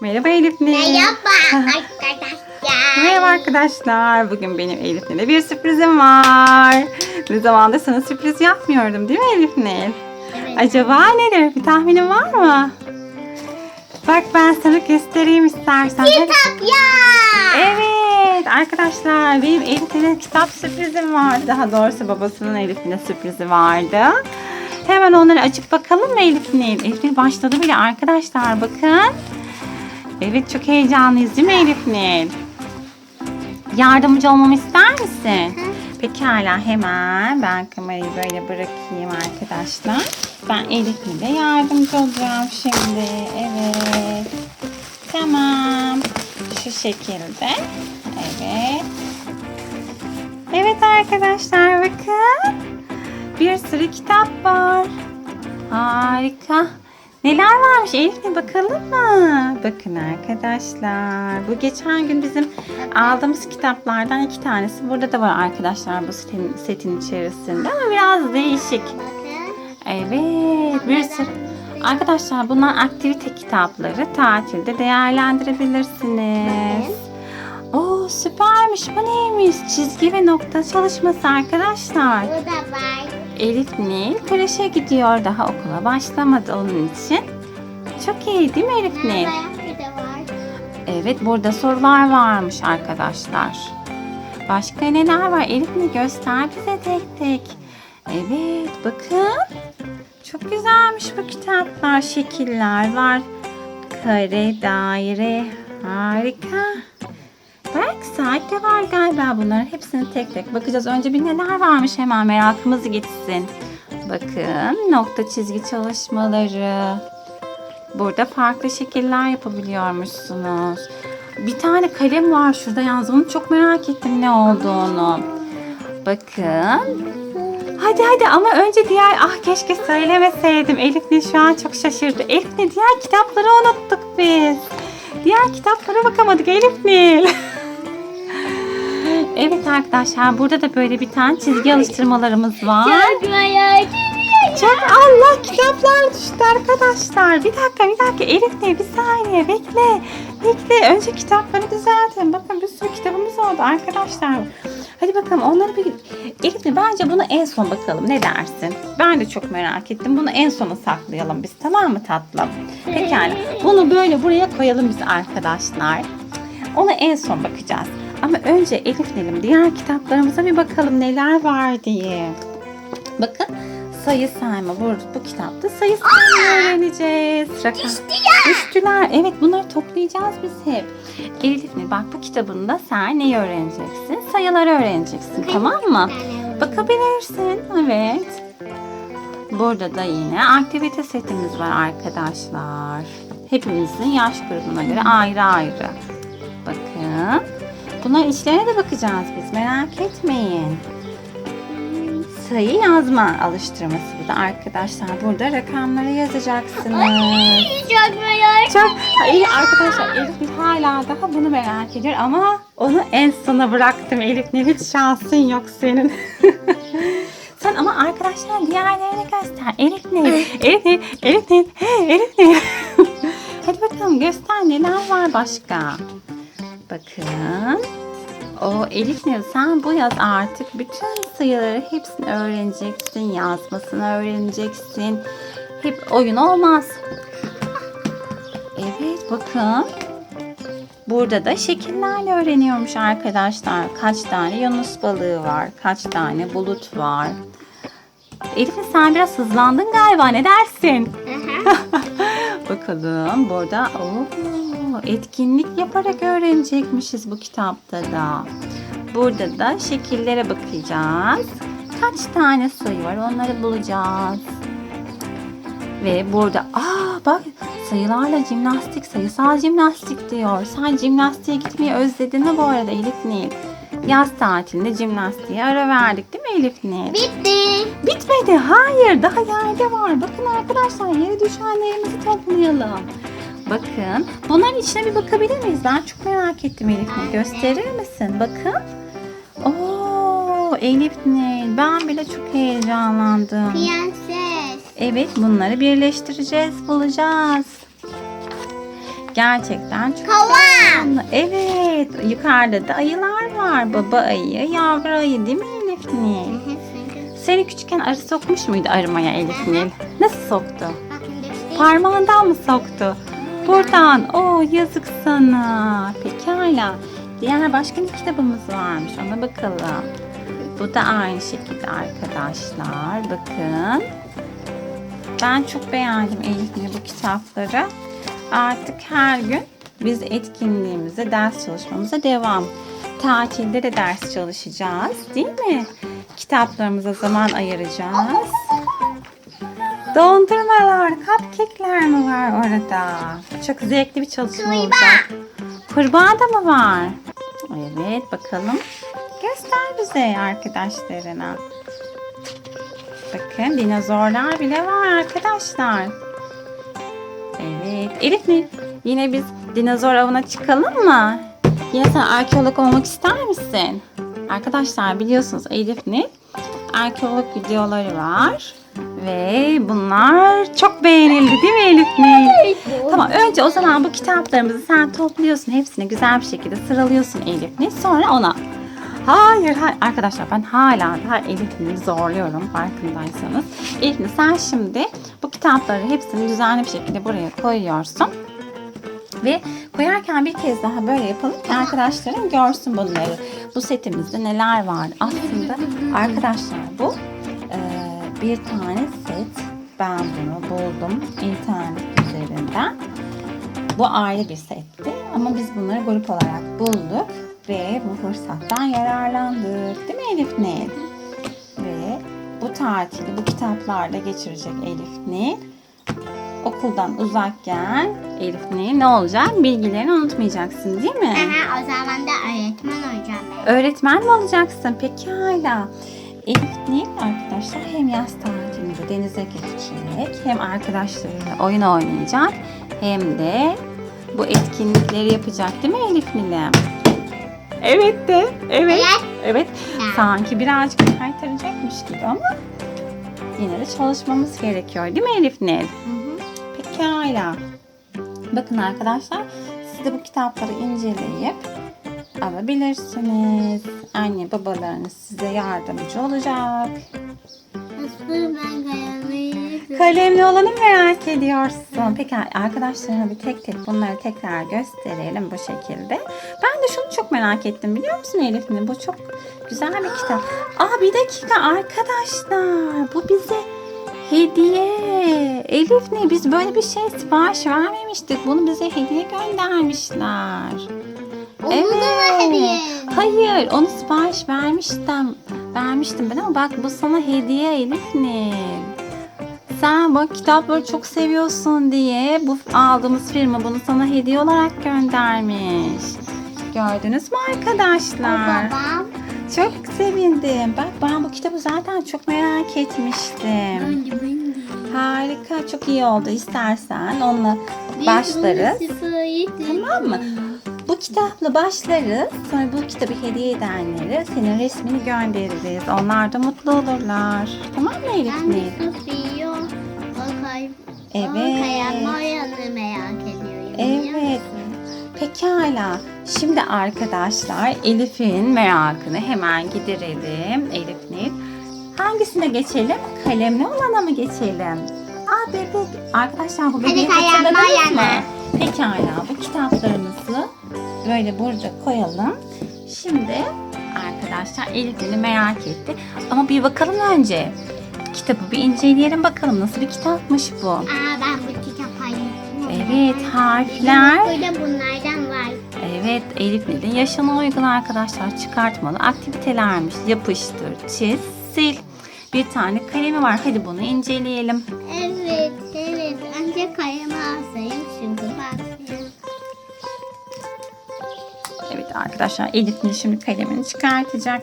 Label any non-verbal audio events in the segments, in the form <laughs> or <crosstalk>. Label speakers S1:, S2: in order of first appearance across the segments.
S1: Merhaba Elif Nil. <laughs>
S2: Merhaba arkadaşlar.
S1: Merhaba arkadaşlar. Bugün benim Elif Nil'e bir sürprizim var. Ne zamandır sana sürpriz yapmıyordum değil mi Elif Nil?
S2: Evet.
S1: Acaba nedir? Bir tahminin var mı? Bak ben sana göstereyim istersen.
S2: Kitap ya.
S1: Evet arkadaşlar benim Elif Nil'e kitap sürprizim vardı. Daha doğrusu babasının Elif Nil'e sürprizi vardı. Hemen onları açıp bakalım mı Elif Nil? Elif Nil başladı bile arkadaşlar bakın. Evet çok heyecanlıyız değil mi Elif Nil? Yardımcı olmamı ister misin? Pekala hemen ben kamerayı böyle bırakayım arkadaşlar. Ben Elif Nil'e yardımcı olacağım şimdi. Evet. Tamam. Şu şekilde. Evet. Evet arkadaşlar bakın. Bir sürü kitap var. Harika. Neler varmış Elif'le bakalım mı? Bakın arkadaşlar. Bu geçen gün bizim aldığımız kitaplardan iki tanesi. Burada da var arkadaşlar bu setin, setin içerisinde ama biraz değişik. Evet, bir sürü. Arkadaşlar bunlar aktivite kitapları. Tatilde değerlendirebilirsiniz. Oo süpermiş. Bu neymiş? Çizgi ve nokta çalışması arkadaşlar.
S2: Bu da var.
S1: Elif Nil kreşe gidiyor. Daha okula başlamadı onun için. Çok iyi değil mi Elif Nil? Evet burada sorular varmış arkadaşlar. Başka neler var? Elif mi göster bize tek tek. Evet bakın. Çok güzelmiş bu kitaplar. Şekiller var. Kare, daire. Harika. Bak saat de var galiba bunların hepsini tek tek bakacağız. Önce bir neler varmış hemen merakımız gitsin. Bakın nokta çizgi çalışmaları. Burada farklı şekiller yapabiliyormuşsunuz. Bir tane kalem var şurada yalnız onu çok merak ettim ne olduğunu. Bakın. Hadi hadi ama önce diğer ah keşke söylemeseydim. Elif Nil şu an çok şaşırdı. Elif Nil diğer kitapları unuttuk biz. Diğer kitaplara bakamadık Elif Nil. <laughs> evet arkadaşlar burada da böyle bir tane çizgi alıştırmalarımız var.
S2: Çok merak.
S1: Çok Allah kitaplar düştü arkadaşlar. Bir dakika bir dakika Elif de bir saniye bekle. Bekle önce kitapları düzeltin. Bakın bir sürü kitabımız oldu arkadaşlar. Hadi bakalım onları bir... Elif de bence bunu en son bakalım ne dersin? Ben de çok merak ettim. Bunu en sona saklayalım biz tamam mı tatlım? Pekala. Bunu böyle buraya koyalım biz arkadaşlar. Ona en son bakacağız. Ama önce Elif Nelim diğer kitaplarımıza bir bakalım neler var diye. Bakın sayı sayma. Bu, bu kitapta sayı saymayı öğreneceğiz. Rakam. Düştüler. Evet bunları toplayacağız biz hep. Elif Nil bak bu kitabında sen neyi öğreneceksin? Sayıları öğreneceksin tamam mı? Bakabilirsin. Evet. Burada da yine aktivite setimiz var arkadaşlar. Hepimizin yaş grubuna göre ayrı ayrı. Bakın. Bunların içlerine de bakacağız biz. Merak etmeyin sayı yazma alıştırması bu da arkadaşlar. Burada rakamları yazacaksınız.
S2: Çok merak
S1: Çok iyi arkadaşlar Elif hala daha bunu merak ediyor ama onu en sona bıraktım Elif Nil hiç şansın yok senin. <laughs> Sen ama arkadaşlar diğerlerine göster. Elif Nil, Elif Nil, Elif hey, Elif Nil. <laughs> Hadi bakalım göster neler var başka. Bakın. O Elif Nil sen bu yaz artık bütün sayıları hepsini öğreneceksin. Yazmasını öğreneceksin. Hep oyun olmaz. Evet bakın. Burada da şekillerle öğreniyormuş arkadaşlar. Kaç tane yunus balığı var. Kaç tane bulut var. Elif sen biraz hızlandın galiba ne dersin? <laughs> Bakalım burada oo, etkinlik yaparak öğrenecekmişiz bu kitapta da. Burada da şekillere bakacağız. Kaç tane sayı var onları bulacağız. Ve burada aa bak sayılarla jimnastik, sayısal jimnastik diyor. Sen jimnastiğe gitmeyi özledin mi bu arada Elif Nil? Yaz tatilinde jimnastiğe ara verdik değil mi Elif Nil?
S2: Bitti.
S1: Bitmedi. Hayır. Daha yerde var. Bakın arkadaşlar yere düşenlerimizi toplayalım. Bakın. Bunların içine bir bakabilir miyiz? Ben çok merak ettim Elif Nil. Gösterir misin? Bakın. Oo, Elif Nil. Ben bile çok heyecanlandım.
S2: Prenses.
S1: Evet bunları birleştireceğiz. Bulacağız. Gerçekten çok
S2: Kovan.
S1: Evet. Yukarıda da ayılar var. Baba ayı, yavru ayı değil mi Elif Nil? Seni küçükken arı sokmuş muydu arımaya Elif Nil? Nasıl soktu?
S2: Göstereyim.
S1: Parmağından mı soktu? Buradan. Oo yazık sana. Pekala. Diğer başka bir kitabımız varmış. Ona bakalım. Bu da aynı şekilde arkadaşlar. Bakın. Ben çok beğendim Elif'in bu kitapları. Artık her gün biz etkinliğimize, ders çalışmamıza devam. Tatilde de ders çalışacağız değil mi? Kitaplarımıza zaman ayıracağız. Dondurmalar, cupcake'ler mi var orada? Çok zevkli bir çalışma olacak. Kurbağa da mı var? Evet bakalım. Göster bize arkadaşlarına. Bakın dinozorlar bile var arkadaşlar. Evet. Elif mi? Yine biz dinozor avına çıkalım mı? Yine sen arkeolog olmak ister misin? Arkadaşlar biliyorsunuz Elif ne? Arkeolog videoları var. Ve bunlar çok beğenildi değil mi Elif Nil? Tamam önce o zaman bu kitaplarımızı sen topluyorsun. Hepsini güzel bir şekilde sıralıyorsun Elif Nil. Sonra ona. Hayır, hayır. Arkadaşlar ben hala daha Elif Nil'i zorluyorum farkındaysanız. Elif Nil sen şimdi bu kitapları hepsini düzenli bir şekilde buraya koyuyorsun. Ve koyarken bir kez daha böyle yapalım ki arkadaşların görsün bunları. Bu setimizde neler var? Aslında arkadaşlar bu bir tane set. Ben bunu buldum internet üzerinden. Bu ayrı bir setti ama biz bunları grup olarak bulduk ve bu fırsattan yararlandık. Değil mi Elif Nil? Ve bu tatili bu kitaplarla geçirecek Elif Nil okuldan uzakken Elif Nil ne olacak? Bilgilerini unutmayacaksın değil mi?
S2: Aha, o zaman da öğretmen olacağım ben.
S1: Öğretmen mi olacaksın? Pekala. Elif Nil arkadaşlar hem yaz tatilinde denize gidecek hem arkadaşlarıyla oyun oynayacak hem de bu etkinlikleri yapacak değil mi Elif Nil'im? Evet de. Evet.
S2: Evet.
S1: Evet. Sanki birazcık kaytaracakmış gibi ama yine de çalışmamız gerekiyor değil mi Elif Nil? Pekala. Bakın arkadaşlar siz de bu kitapları inceleyip alabilirsiniz. Anne babalarınız size yardımcı olacak.
S2: Nasıl ben kayamayı
S1: Kalemli olanı merak ediyorsun. Peki arkadaşlarına bir tek tek bunları tekrar gösterelim bu şekilde. Ben de şunu çok merak ettim biliyor musun Elif Nil? Bu çok güzel bir kitap. Aa bir dakika arkadaşlar. Bu bize hediye. Elif Nil biz böyle bir şey sipariş vermemiştik. Bunu bize hediye göndermişler.
S2: Onu da hediye?
S1: Hayır, onu sipariş vermiştim. Vermiştim ben ama bak bu sana hediye Elif Nil. Sen bak kitapları çok seviyorsun diye bu aldığımız firma bunu sana hediye olarak göndermiş. Gördünüz mü
S2: O
S1: arkadaşlar?
S2: babam.
S1: Çok sevindim. Bak ben bu kitabı zaten çok merak etmiştim.
S2: Önce ben de.
S1: Harika, çok iyi oldu. İstersen onunla başlarız. Tamam mı? Bu kitapla başlarız. Sonra bu kitabı hediye edenlere senin resmini göndeririz. Onlar da mutlu olurlar. Tamam mı Elif Nil? Evet.
S2: merak ediyorum.
S1: Evet. Pekala. Şimdi arkadaşlar Elif'in merakını hemen giderelim. Elif Nil. Hangisine geçelim? Kalemli olana mı geçelim? Aa bebek. Arkadaşlar bu bebeği hatırladınız mı? Pekala. Kitaplarımızı böyle burada koyalım. Şimdi arkadaşlar Elif merak etti. Ama bir bakalım önce. Kitabı bir inceleyelim bakalım nasıl bir kitapmış bu.
S2: Aa ben bu kitap hayatım.
S1: Evet harfler.
S2: Burada bunlardan var.
S1: Evet Elif Nil'in yaşına uygun arkadaşlar çıkartmalı aktivitelermiş. Yapıştır, çiz, sil. Bir tane kalemi var. Hadi bunu inceleyelim.
S2: Evet.
S1: Arkadaşlar Elif şimdi kalemini çıkartacak.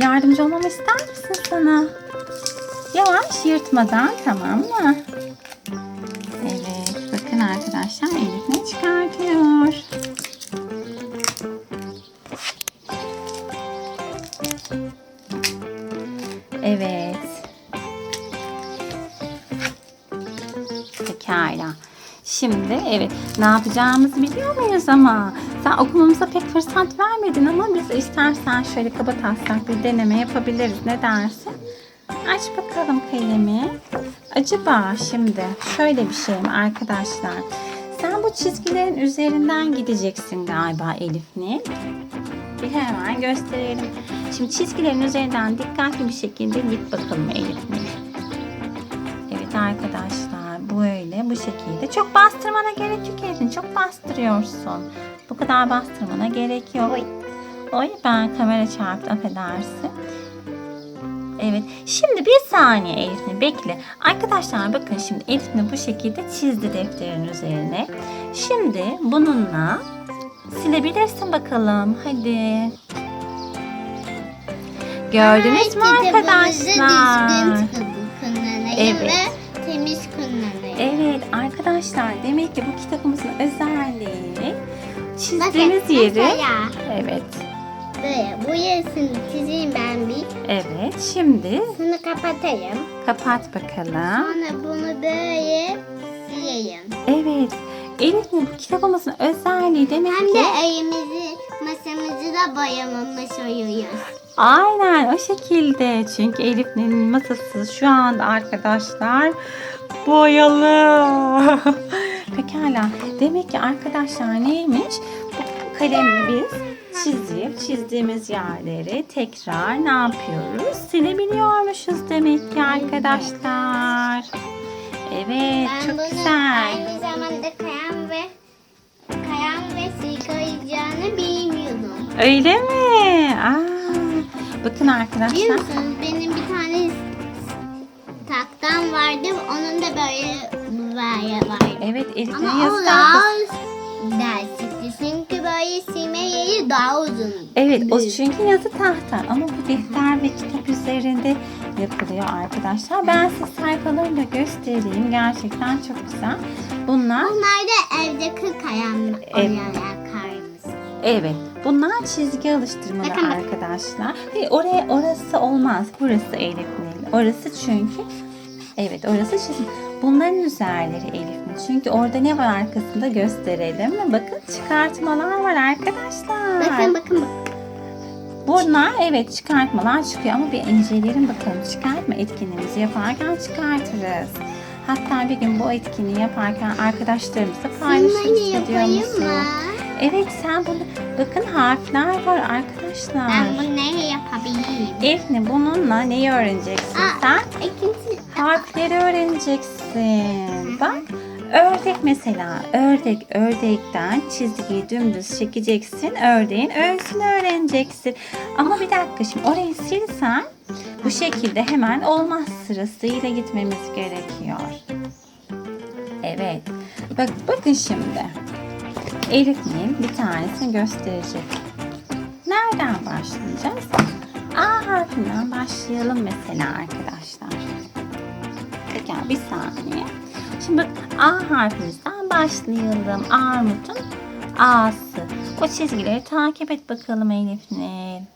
S1: Yardımcı olmamı ister misin sana? Yavaş yırtmadan tamam mı? Şimdi evet ne yapacağımızı biliyor muyuz ama sen okumamıza pek fırsat vermedin ama biz istersen şöyle kaba taslak bir deneme yapabiliriz. Ne dersin? Aç bakalım kalemi. Acaba şimdi şöyle bir şey mi arkadaşlar? Sen bu çizgilerin üzerinden gideceksin galiba Elif'nin. Bir hemen gösterelim. Şimdi çizgilerin üzerinden dikkatli bir şekilde git bakalım Elif'nin. Evet arkadaşlar böyle bu şekilde. Çok bastırmana gerek yok Elif'in. Çok bastırıyorsun. Bu kadar bastırmana gerek yok. Oy ben kamera çarptı affedersin. Evet. Şimdi bir saniye Elif'ini bekle. Arkadaşlar bakın şimdi Elif'ini bu şekilde çizdi defterin üzerine. Şimdi bununla silebilirsin bakalım. Hadi. Gördünüz mü arkadaşlar? Evet.
S2: Evet
S1: arkadaşlar demek ki bu kitabımızın özelliği çizdiğimiz
S2: Bakın,
S1: yeri
S2: mesela
S1: evet
S2: Böyle bu yarısını çizeyim ben bir.
S1: evet şimdi
S2: Bunu kapatayım.
S1: kapat bakalım.
S2: Sonra bunu böyle sileyim.
S1: Evet Elif'in bu kitabımızın özelliği demek
S2: Hem
S1: ki
S2: de evimizi, masamızı da boyamamış oluyoruz.
S1: Aynen o şekilde çünkü Elif'in masası şu anda arkadaşlar boyalı. <laughs> Pekala demek ki arkadaşlar neymiş bu kalemle biz çizip çizdiğimiz yerleri tekrar ne yapıyoruz silebiliyormuşuz demek ki arkadaşlar. Evet
S2: Ben
S1: çok
S2: bunu
S1: güzel.
S2: aynı zamanda kayan ve kayan ve silkayacağını bilmiyordum.
S1: Öyle mi? Aa, bakın
S2: Biliyor
S1: arkadaşlar.
S2: musunuz benim bir tane taktam vardı. Onun da böyle böyle vardı.
S1: Evet Elif'in
S2: Ama
S1: yazı
S2: o
S1: tahtası.
S2: daha dersikti. Çünkü böyle silme yeri daha uzun.
S1: Evet o çünkü yazı tahta ama bu defter ve kitap üzerinde yapılıyor arkadaşlar. Ben size sayfalarını da göstereyim. Gerçekten çok güzel. Bunlar
S2: Onlar da evde kayan oynayan karımız.
S1: Evet bunlar çizgi alıştırmalı
S2: Bakın bak.
S1: arkadaşlar. Hayır, oraya orası olmaz. Burası Elif Nil. Orası çünkü evet orası çizim. Bunların üzerleri Elif Nil. Çünkü orada ne var arkasında gösterelim mi? Bakın çıkartmalar var arkadaşlar.
S2: Bakın bakın bakın.
S1: Bunlar evet çıkartmalar çıkıyor ama bir inceleyelim bakalım çıkartma etkinliğimizi yaparken çıkartırız. Hatta bir gün bu etkinliği yaparken arkadaşlarımızla paylaşırız
S2: Bunları yapayım mı?
S1: Evet sen bunu bakın harfler var arkadaşlar.
S2: Ben bunu yapabilirim?
S1: Efne bununla neyi öğreneceksin
S2: Aa,
S1: sen?
S2: ikinci
S1: Harfleri öğreneceksin. Bak ördek mesela ördek ördekten çizgiyi dümdüz çekeceksin. Ördeğin öğüsünü öğreneceksin. Ama bir dakika şimdi orayı silsen bu şekilde hemen olmaz sırasıyla gitmemiz gerekiyor. Evet. Bak bakın şimdi. Nil bir tanesini gösterecek. Nereden başlayacağız? A harfinden başlayalım mesela arkadaşlar. Peki bir saniye. Şimdi A harfimizden başlayalım. Armut'un A'sı. O çizgileri takip et bakalım Elif Nil.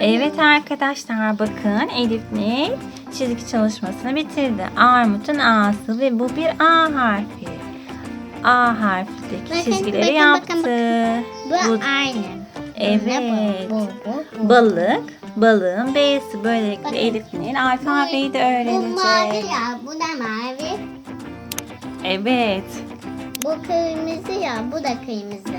S1: Evet arkadaşlar bakın Elif Nil çizgi çalışmasını bitirdi. Armut'un A'sı ve bu bir A harfi. A harfindeki
S2: Bakın,
S1: çizgileri
S2: bakın,
S1: yaptı.
S2: bakın, Bu,
S1: Bu-
S2: aynı.
S1: Evet.
S2: Bu, bu, bu.
S1: Balık, balığın B'si. Böylelikle
S2: Bakın.
S1: Elif Nil alfabeyi de
S2: Bu mavi
S1: öğrenecek.
S2: ya, bu da mavi.
S1: Evet.
S2: Bu kırmızı ya, bu da kırmızı.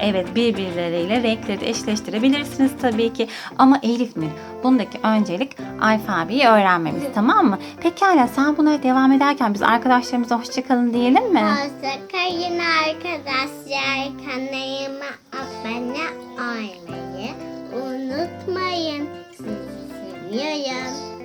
S1: Evet birbirleriyle renkleri eşleştirebilirsiniz tabii ki. Ama Elif Nil bundaki öncelik alfabeyi öğrenmemiz tamam mı? Pekala sen buna devam ederken biz arkadaşlarımıza hoşçakalın diyelim mi?
S2: Hoşçakalın arkadaşlar. Kanalıma abone olmayı unutmayın. Sizi seviyorum.